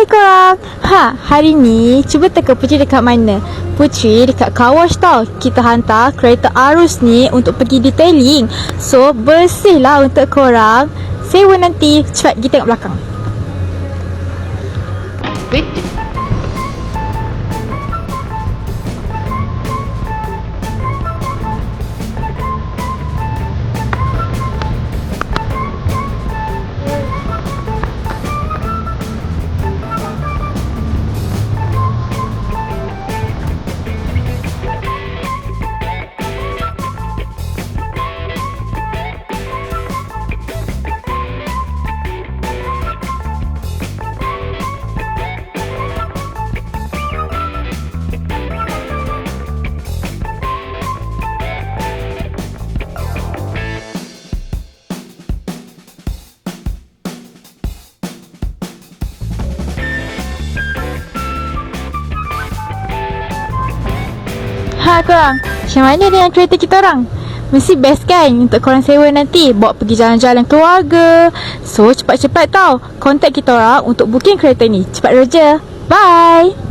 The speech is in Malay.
Hai korang. Ha, hari ni cuba teka Putri dekat mana? Putri dekat car wash tau. Kita hantar kereta arus ni untuk pergi detailing. So, bersih lah untuk korang. Sewa nanti. Cepat kita tengok belakang. Wait. Ha korang Macam mana dengan kereta kita orang? Mesti best kan Untuk korang sewa nanti. Bawa pergi jalan-jalan keluarga. So cepat-cepat tau. Contact kita orang Untuk booking kereta ni. Cepat roja Bye